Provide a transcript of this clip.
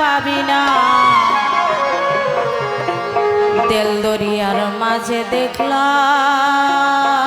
পাবি না। পাবি না তেল দরিয়ার মাঝে দেখলাম